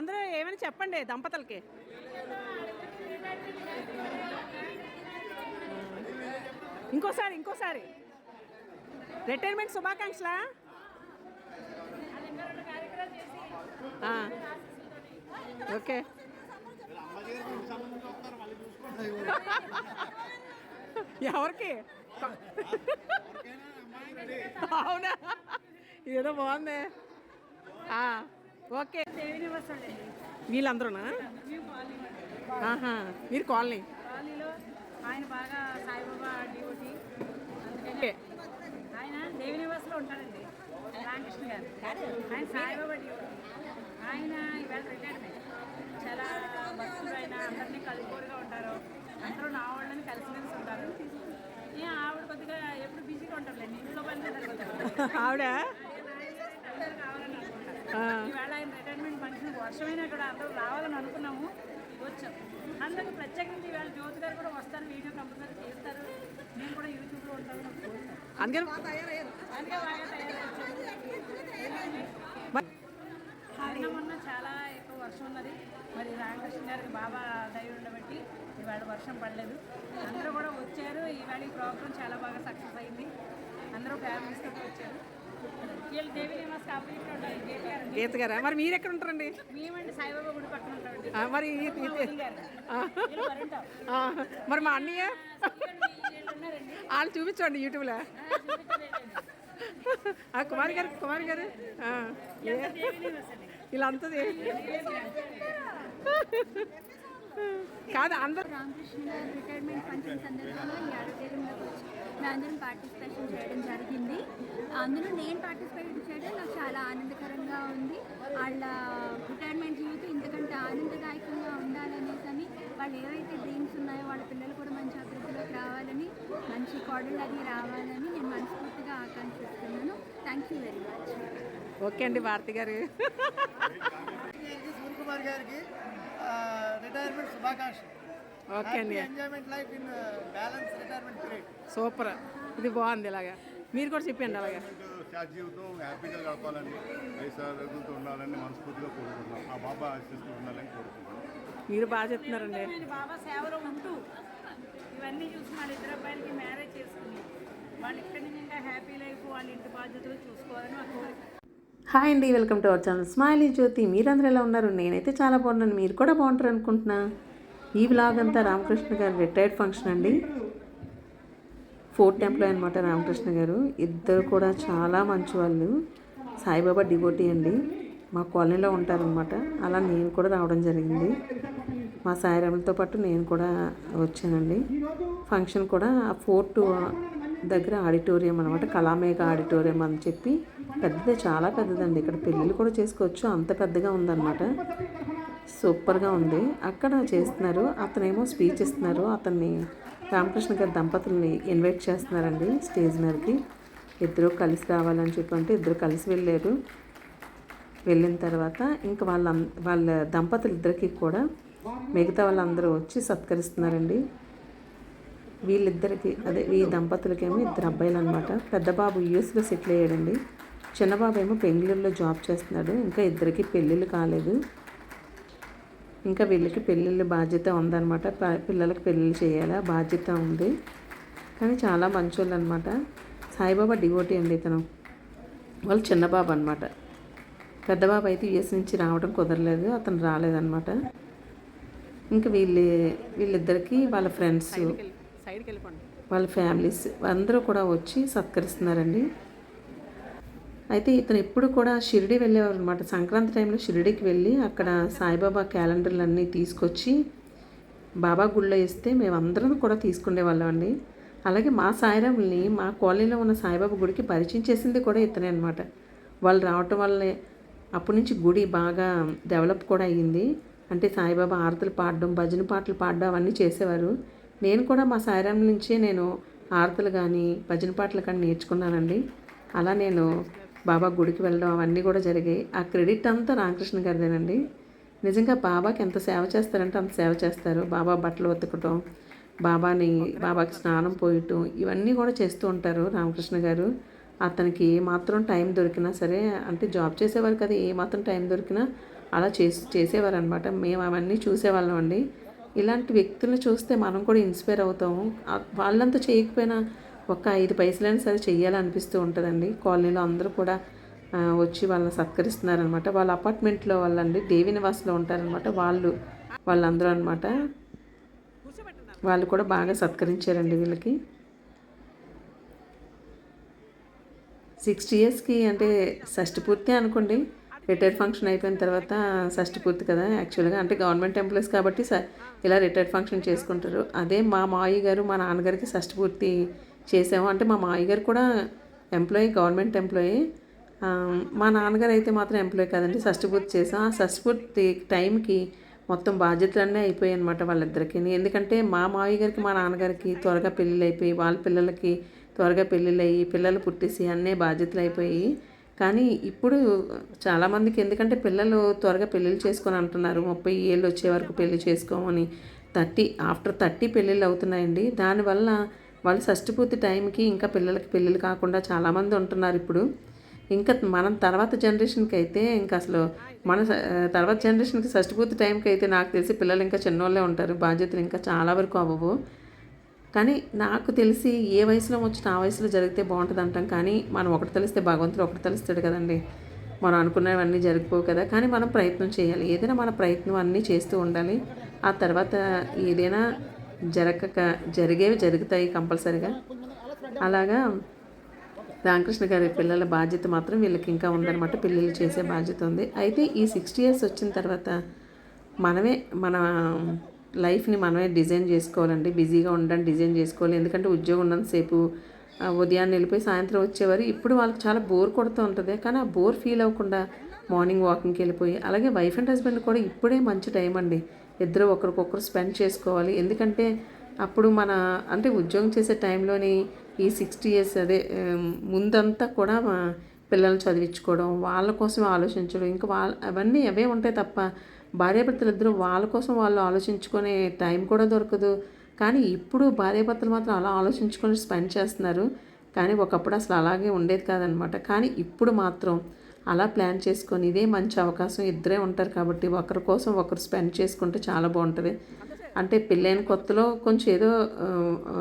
అందరూ ఏమైనా చెప్పండి దంపతులకి? ఇంకోసారి ఇంకోసారి. రిటైర్మెంట్ శుభాకాంక్షలా? ఓకే. ఎవరికి? అవునా? ఏదో బాగుంది. ఆ, ఓకే. వీళ్ళందరూనా? ఆహా మీరు కాలనీ? కాలనీలో ఆయన బాగా సాయిబాబా డ్యూటీ అందుకని. ఆయన దేవి నివాస్లో ఉంటారండి రామకృష్ణ గారు. ఆయన సాయిబాబా డ్యూటీ ఆయన ఇవాళ రిటైర్మెంట్ చాలా భక్తులు ఆయన అందరినీ కలుపుకోరుగా ఉంటారు. అందరూ నా వాళ్ళని కలిసిమెలిసి ఉంటారు. ఏ ఆవిడ కొద్దిగా ఎప్పుడు బిజీగా ఉంటారులేండి ఇంట్లో పని ఆవిడ? ఈవేళ ఆయన రిటైర్మెంట్ ఫంక్షన్ వర్షమైనా కూడా అందరూ రావాలని అనుకున్నాము. వచ్చాం అందరికి ప్రత్యేకించి ఈవేళ జ్యోతి గారు కూడా వస్తారు వీడియో కంపల్సరీ చేస్తారు నేను కూడా యూట్యూబ్లో. అందుకని అందుకే బాగా తయారయ్యారు. నిన్న మొన్న చాలా ఎక్కువ వర్షం ఉన్నది. మరి రామకృష్ణ గారికి బాబా దయ ఉండబట్టి ఇవాళ వర్షం పడలేదు. అందరూ కూడా వచ్చారు. ఈవేళ ఈ ప్రోగ్రామ్ చాలా బాగా సక్సెస్ అయింది. అందరూ ఫ్యామిలీస్తో వచ్చారు. గీత గారా? మరి మీరు ఎక్కడ ఉంటారండి? మేమండి సాయిబాబా గుడి పక్కన ఉంటామండి ఆ, మరి మరి మా అన్నయ్య? వీళ్ళు చూపించండి యూట్యూబ్లో. ఆ, కుమారి గారు కుమారి గారు. వీళ్ళంతా ఏ- కాదు అందరు రామకృష్ణ గారి రిటైర్మెంట్ ఫంక్షన్ సందర్భంగా ఈ ఆడిటోరియంలోకి వచ్చి మేమందరం పార్టిసిపేషన్ చేయడం జరిగింది. అందులో నేను పార్టిసిపేట్ చేయడం నాకు చాలా ఆనందకరంగా ఉంది. వాళ్ళ రిటైర్మెంట్ జీవితం ఇంతకంటే ఆనందదాయకంగా ఉండాలనేసి అని వాళ్ళు ఏవైతే డ్రీమ్స్ ఉన్నాయో వాళ్ళ పిల్లలు కూడా మంచి అభివృద్ధిలోకి రావాలని మంచి కోడళ్ళు అది రావాలని నేను మనస్ఫూర్తిగా ఆకాంక్షిస్తున్నాను. Thank you very much okay అండి భారతి గారు. సూర్యకుమార్ గారికి రిటైర్మెంట్ శుభాకాంక్షలు. ఓకే అండి enjoyment life in balance retirement period super. ఇది బాగుంది ఇలాగా. మీరు కూడా చెప్పండి అలాగా. శాట్ జీవితం హ్యాపీగా గడపాలని ఐశ్వర్యంతో ఉండాలని మనస్ఫూర్తిగా కోరుకుంటున్నాం. ఆ బాబా ఆశిస్తూ ఉండాలని కోరుకుంటున్నాం. మీరు బాగా చెప్తున్నారండి ఆయన బాబా సేవలో ఉంటూ ఇవన్నీ చూసి వాళ్ళ ఇద్దరు అబ్బాయిలకి మ్యారేజ్ చేసుకుని వాళ్ళు ఇక్కడి నుంచి ఇంకా హ్యాపీ లైఫ్ వాళ్ళ ఇంటి బాధ్యతలు చూసుకోవాలని మా కోరిక. హాయ్ అండి welcome to our channel Smiley Jyothi మీరందరూ ఎలా ఉన్నారు? నేనైతే చాలా బాగున్నాను. మీరు కూడా బాగుంటారు అనుకుంటున్నా ఈ బ్లాగ్ అంతా రామకృష్ణ గారి రిటైర్డ్ ఫంక్షన్ అండి. ఫోర్త్ ఎంప్లాయ్ అనమాట రామకృష్ణ గారు. ఇద్దరు కూడా చాలా మంచి వాళ్ళు. సాయిబాబా డివోటీ అండి. మా కాలనీలో ఉంటారనమాట అలా నేను కూడా రావడం జరిగింది. మా సాయిరాములతో పాటు నేను కూడా వచ్చానండి. ఫంక్షన్ కూడా ఆ ఫోర్ట్ దగ్గర ఆడిటోరియం అనమాట కళామేఘ ఆడిటోరియం అని చెప్పి పెద్దది చాలా పెద్దదండి. ఇక్కడ పెళ్ళిళ్ళు కూడా చేసుకోవచ్చు. అంత పెద్దగా ఉందన్నమాట. సూపర్గా ఉంది. అక్కడ చేస్తున్నారు. అతనేమో స్పీచ్ ఇస్తున్నారు. అతన్ని రామకృష్ణ గారి దంపతుల్ని ఇన్వైట్ చేస్తున్నారండి స్టేజ్ మీదకి. ఇద్దరు కలిసి రావాలని చెప్పి అంటే ఇద్దరు కలిసి వెళ్ళారు. వెళ్ళిన తర్వాత ఇంకా వాళ్ళ వాళ్ళ దంపతులు ఇద్దరికి కూడా మిగతా వాళ్ళందరూ వచ్చి సత్కరిస్తున్నారండి. వీళ్ళిద్దరికి అదే ఈ దంపతులకేమో ఇద్దరు అబ్బాయిలు అనమాట పెద్ద బాబు యూఎస్లో సెటిల్ అయ్యాడండి. చిన్న బాబు ఏమో బెంగళూరులో జాబ్ చేస్తున్నాడు. ఇంకా ఇద్దరికి పెళ్ళిళ్ళు కాలేదు. ఇంకా వీళ్ళకి పెళ్ళిళ్ళ బాధ్యత ఉందన్నమాట. పిల్లలకి పెళ్ళిళ్ళు చేయాలా? బాధ్యత ఉంది. కానీ చాలా మంచోళ్ళు అనమాట సాయిబాబా డివోటీ అండి ఇతను. వాళ్ళు చిన్న బాబు అనమాట పెద్ద బాబు అయితే యుఎస్ నుంచి రావడం కుదరలేదు. అతను రాలేదన్నమాట. ఇంకా వీళ్ళు వీళ్ళిద్దరికి వాళ్ళ ఫ్రెండ్స్ వాళ్ళ ఫ్యామిలీస్ అందరూ కూడా వచ్చి సత్కరిస్తున్నారండి. అయితే ఇతను ఎప్పుడు కూడా షిరిడి వెళ్ళేవారు అనమాట సంక్రాంతి టైంలో షిరిడికి వెళ్ళి అక్కడ సాయిబాబా క్యాలెండర్లు అన్నీ తీసుకొచ్చి బాబా గుళ్ళో ఇస్తే మేమందరం కూడా తీసుకునే అండి అలాగే మా సాయిరాముల్ని మా కాలనీలో ఉన్న సాయిబాబా గుడికి పరిచయం చేసింది కూడా ఇతనే అనమాట వాళ్ళు రావటం వల్లే అప్పటి నుంచి గుడి బాగా డెవలప్ కూడా అయ్యింది. అంటే సాయిబాబా ఆరతులు పాడడం భజన పాటలు పాడడం అవన్నీ చేసేవారు. నేను కూడా మా సాయిరామ్ నుంచే నేను ఆరతులు కానీ భజన పాటలు కానీ నేర్చుకున్నానండి. అలా నేను బాబా గుడికి వెళ్ళడం అవన్నీ కూడా జరిగాయి. ఆ క్రెడిట్ అంతా రామకృష్ణ గారిదేనండి. నిజంగా బాబాకి ఎంత సేవ చేస్తారంటే అంత సేవ చేస్తారు. బాబా బట్టలు ఉతకటం బాబాని బాబాకి స్నానం పోయటం ఇవన్నీ కూడా చేస్తూ ఉంటారు రామకృష్ణ గారు. అతనికి ఏ మాత్రం టైం దొరికినా సరే అంటే జాబ్ చేసేవారు కదా ఏ మాత్రం టైం దొరికినా అలా చేసి చేసేవారు అనమాట మేము అవన్నీ చూసేవాళ్ళం అండి. ఇలాంటి వ్యక్తులను చూస్తే మనం కూడా ఇన్స్పైర్ అవుతాము. వాళ్ళంతా చేయకపోయినా ఒక ఐదు పైసలైనా సరే చెయ్యాలనిపిస్తూ ఉంటుందండి. కాలనీలో అందరూ కూడా వచ్చి వాళ్ళని సత్కరిస్తున్నారనమాట. వాళ్ళ అపార్ట్మెంట్లో వాళ్ళండి దేవి నివాస్లో ఉంటారనమాట. వాళ్ళు వాళ్ళందరూ అనమాట. వాళ్ళు కూడా బాగా సత్కరించారండి వీళ్ళకి. సిక్స్టీ ఇయర్స్కి అంటే షష్టి పూర్తి అనుకోండి రిటైర్డ్ ఫంక్షన్ అయిపోయిన తర్వాత షష్టి పూర్తి కదా యాక్చువల్గా. అంటే గవర్నమెంట్ ఎంప్లాయీస్ కాబట్టి స- ఇలా రిటైర్డ్ ఫంక్షన్ చేసుకుంటారు. అదే మా మావయ్య గారు మా నాన్నగారికి షష్టి పూర్తి చేసాము. అంటే మా మాయగారు కూడా ఎంప్లాయీ గవర్నమెంట్ ఎంప్లాయీ మా నాన్నగారు అయితే మాత్రం ఎంప్లాయీ కదండి షష్టి పూర్తి చేసాం ఆ షష్టి పూర్తి టైంకి మొత్తం బాధ్యతలన్నీ అయిపోయాయి అనమాట వాళ్ళిద్దరికి. ఎందుకంటే మా మావయ్య గారికి మా నాన్నగారికి త్వరగా పెళ్ళిళ్ళు అయిపోయి వాళ్ళ పిల్లలకి త్వరగా పెళ్ళిళ్ళు అయ్యి పిల్లలు పుట్టేసి అన్నీ బాధ్యతలు అయిపోయి కానీ ఇప్పుడు చాలామందికి ఎందుకంటే పిల్లలు త్వరగా పెళ్ళిళ్ళు చేసుకొని అంటున్నారు. ముప్పై ఏళ్ళు వచ్చే వరకు పెళ్ళి చేసుకోమని. థర్టీ ఆఫ్టర్ థర్టీ పెళ్ళిళ్ళు అవుతున్నాయండి. దానివల్ల వాళ్ళు షష్టి పూర్తి టైంకి ఇంకా పిల్లలకి పెళ్ళిళ్ళు కాకుండా చాలామంది ఉంటున్నారు ఇప్పుడు. ఇంకా మనం తర్వాత జనరేషన్కి అయితే ఇంకా అసలు మన తర్వాత జనరేషన్కి షష్టి పూర్తి టైంకి అయితే నాకు తెలిసి పిల్లలు ఇంకా చిన్నోళ్ళే ఉంటారు. బాధ్యతలు ఇంకా చాలా వరకు అవ్వవు. కానీ నాకు తెలిసి ఏ వయసులో వచ్చిన ఆ వయసులో జరిగితే బాగుంటుంది అంటాం. కానీ మనం ఒకటి తెలిస్తే భగవంతుడు ఒకటి తెలుస్తాడు కదండి. మనం అనుకున్నవన్నీ జరిగిపోవు కదా. కానీ మనం ప్రయత్నం చేయాలి. ఏదైనా మన ప్రయత్నం అన్నీ చేస్తూ ఉండాలి. ఆ తర్వాత ఏదైనా జరగక జరిగేవి జరుగుతాయి కంపల్సరిగా. అలాగా రామకృష్ణ గారి పిల్లల బాధ్యత మాత్రం వీళ్ళకి ఇంకా ఉందన్నమాట పిల్లలు చేసే బాధ్యత ఉంది. అయితే ఈ సిక్స్టీ ఇయర్స్ వచ్చిన తర్వాత మనమే మన లైఫ్ని మనమే డిజైన్ చేసుకోవాలండి. బిజీగా ఉండడం డిజైన్ చేసుకోవాలి. ఎందుకంటే ఉద్యోగం ఉన్నంతసేపు సేపు ఉదయాన్నే వెళ్ళిపోయి సాయంత్రం వచ్చేవారు. ఇప్పుడు వాళ్ళకి చాలా బోర్ కొడుతూ ఉంటుంది. కానీ ఆ బోర్ ఫీల్ అవ్వకుండా మార్నింగ్ వాకింగ్కి వెళ్ళిపోయి అలాగే వైఫ్ అండ్ హస్బెండ్ కూడా ఇప్పుడే మంచి టైం అండి. ఇద్దరు ఒకరికొకరు స్పెండ్ చేసుకోవాలి. ఎందుకంటే అప్పుడు మన అంటే ఉద్యోగం చేసే టైంలోని ఈ సిక్స్టీ ఇయర్స్ అదే ముందంతా కూడా మా పిల్లల్ని చదివించుకోవడం వాళ్ళ కోసం ఆలోచించడం ఇంకా వాళ్ళ అవన్నీ అవే ఉంటాయి తప్ప భార్యాభర్తలు ఇద్దరు వాళ్ళ కోసం వాళ్ళు ఆలోచించుకునే టైం కూడా దొరకదు. కానీ ఇప్పుడు భార్యాభర్తలు మాత్రం అలా ఆలోచించుకొని స్పెండ్ చేస్తున్నారు. కానీ ఒకప్పుడు అసలు అలాగే ఉండేది కాదనమాట. కానీ ఇప్పుడు మాత్రం అలా ప్లాన్ చేసుకొని ఇదే మంచి అవకాశం. ఇద్దరే ఉంటారు కాబట్టి ఒకరి కోసం ఒకరు స్పెండ్ చేసుకుంటే చాలా బాగుంటుంది. అంటే పెళ్ళైన కొత్తలో కొంచెం ఏదో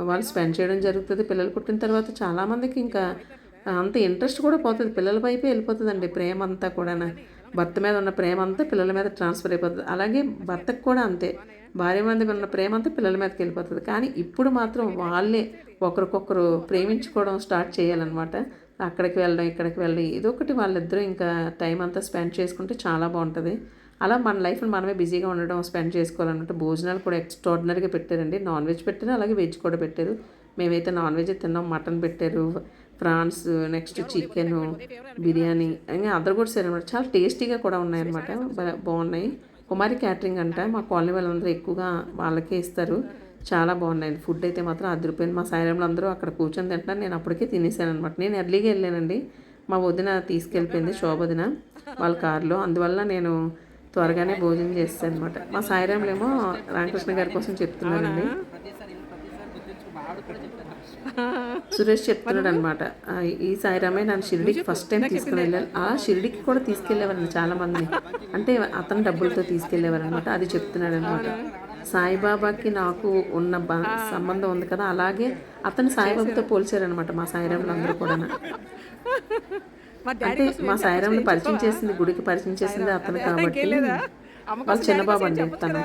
వాళ్ళు స్పెండ్ చేయడం జరుగుతుంది. పిల్లలు పుట్టిన తర్వాత చాలామందికి ఇంకా అంత ఇంట్రెస్ట్ కూడా పోతుంది. పిల్లల వైపే వెళ్ళిపోతుందండి ప్రేమ అంతా కూడా భర్త మీద ఉన్న ప్రేమ అంతా పిల్లల మీద ట్రాన్స్ఫర్ అయిపోతుంది. అలాగే భర్తకు కూడా అంతే. భార్య మీద ఉన్న ప్రేమ అంతా పిల్లల మీదకి వెళ్ళిపోతుంది. కానీ ఇప్పుడు మాత్రం వాళ్ళే ఒకరికొకరు ప్రేమించుకోవడం స్టార్ట్ చేయాలన్నమాట. అక్కడికి వెళ్ళడం ఇక్కడికి వెళ్ళడం ఏదో ఒకటి వాళ్ళిద్దరూ ఇంకా టైం అంతా స్పెండ్ చేసుకుంటే చాలా బాగుంటుంది. అలా మన లైఫ్ని మనమే బిజీగా ఉండడం స్పెండ్ చేసుకోవాలన్నమాట భోజనాలు కూడా ఎక్స్ట్రాడినరీగా పెట్టారండి. నాన్ వెజ్ పెట్టారు అలాగే వెజ్ కూడా పెట్టారు. మేమైతే నాన్ వెజ్ తిన్నాం మటన్ పెట్టారు ప్రాన్స్ నెక్స్ట్ చికెన్ బిర్యానీ ఇంకా అదర్ కూడా సరే అనమాట చాలా టేస్టీగా కూడా ఉన్నాయన్నమాట. బా- బాగున్నాయి. కుమారి క్యాటరింగ్ అంట మా కాలనీ వాళ్ళందరూ ఎక్కువగా వాళ్ళకే ఇస్తారు. చాలా బాగున్నాయండి ఫుడ్ అయితే మాత్రం అదిరిపోయింది. మా సాయిరాములు అందరూ అక్కడ కూర్చొని తింటున్నారు. నేను అప్పటికే తినేసాను అనమాట నేను ఎర్లీగా వెళ్ళానండి. మా వదిన తీసుకెళ్ళిపోయింది శోభదిన వాళ్ళ కారులో. అందువల్ల నేను త్వరగానే భోజనం చేస్తాను అనమాట మా సాయిరాములు ఏమో రామకృష్ణ గారి కోసం చెప్తున్నానండి సురేష్ చెప్తున్నాడు అనమాట ఈ సాయిరామే నన్ను షిరిడికి ఫస్ట్ టైం తీసుకుని వెళ్ళాలి ఆ షిరిడికి కూడా తీసుకెళ్ళేవారండి చాలా మందిని అంటే అతను డబ్బులతో తీసుకెళ్ళేవారు అనమాట అది చెప్తున్నాడు అనమాట సాయిబాబాకి నాకు ఉన్న బా సంబంధం ఉంది కదా అలాగే అతను సాయిబాబాతో పోల్చారనమాట మా సాయిరాములు అందరూ కూడా మా అంటే మా సాయిరాములు పరిచయం చేసింది గుడికి పరిచయం చేసింది అతను కాబట్టి వాళ్ళ చిన్నబాబు అండి తను.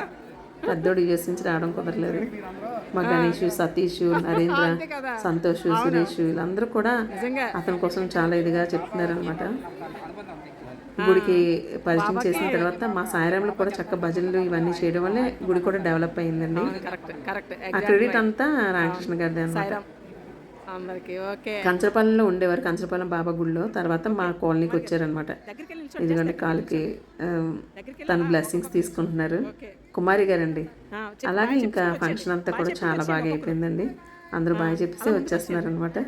పెద్దోడు నుంచి రావడం కుదరలేదు. మా గణేష్ సతీష్ నరేంద్ర సంతోష్ సురేష్ వీళ్ళందరూ కూడా అతని కోసం చాలా ఇదిగా చెప్తున్నారనమాట గుడికి పరిచయం చేసిన తర్వాత మా సాయిరాంలో కూడా చక్క భజనలు ఇవన్నీ చేయడం వల్లే గుడి కూడా డెవలప్ అయిందండి. ఆ క్రెడిట్ అంతా రామకృష్ణ గారిది అనమాట అందరికి ఓకే. కంచరపాలెంలో ఉండేవారు కంచరపాలెం బాబా గుడిలో. తర్వాత మా కాలనీకి వచ్చారనమాట ఎందుకంటే కాలుకి తన బ్లెస్సింగ్స్ తీసుకుంటున్నారు. కుమారి గారండి. అలాగే ఇంకా ఫంక్షన్ అంతా కూడా చాలా బాగా అయిపోయిందండి. అందరూ బాగా చెప్పేసి వచ్చేస్తున్నారు అనమాట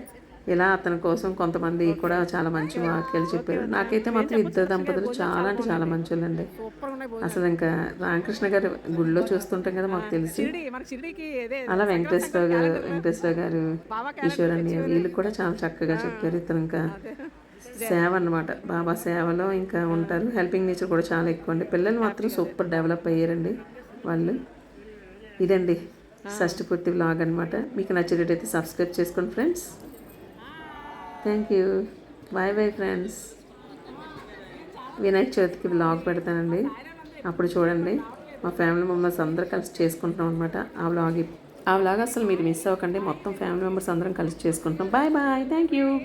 ఇలా అతని కోసం కొంతమంది కూడా చాలా మంచి వాక్యాలు చెప్పారు. నాకైతే మాత్రం ఇద్దరు దంపతులు చాలా అంటే చాలా మంచోళ్ళండి. అసలు ఇంకా రామకృష్ణ గారి గుడిలో చూస్తుంటాం కదా మాకు తెలిసి. అలా వెంకటేశ్వర గారు వెంకటేశ్వర గారు ఈశ్వరణ్య వీళ్ళు కూడా చాలా చక్కగా చెప్పారు. ఇతను ఇంకా సేవ అన్నమాట. బాబా సేవలో ఇంకా ఉంటారు. హెల్పింగ్ నేచర్ కూడా చాలా ఎక్కువ అండి. పిల్లలు మాత్రం సూపర్ డెవలప్ అయ్యారండి వాళ్ళు. ఇదండి షష్ఠపూర్తి వ్లాగ్ అనమాట మీకు నచ్చినట్టయితే సబ్స్క్రైబ్ చేసుకోండి friends. Thank you. Bye bye friends. Vinayaka చవితికి బ్లాగ్ పెడతానండి. అప్పుడు చూడండి. మా ఫ్యామిలీ మెంబర్స్ అందరూ కలిసి చేసుకుంటున్నాం అనమాట ఆ బ్లాగ్ ఆ బ్లాగ్ అసలు మీరు మిస్ అవ్వకండి. మొత్తం ఫ్యామిలీ మెంబర్స్ అందరం కలిసి చేసుకుంటున్నాం. Bye bye thank you.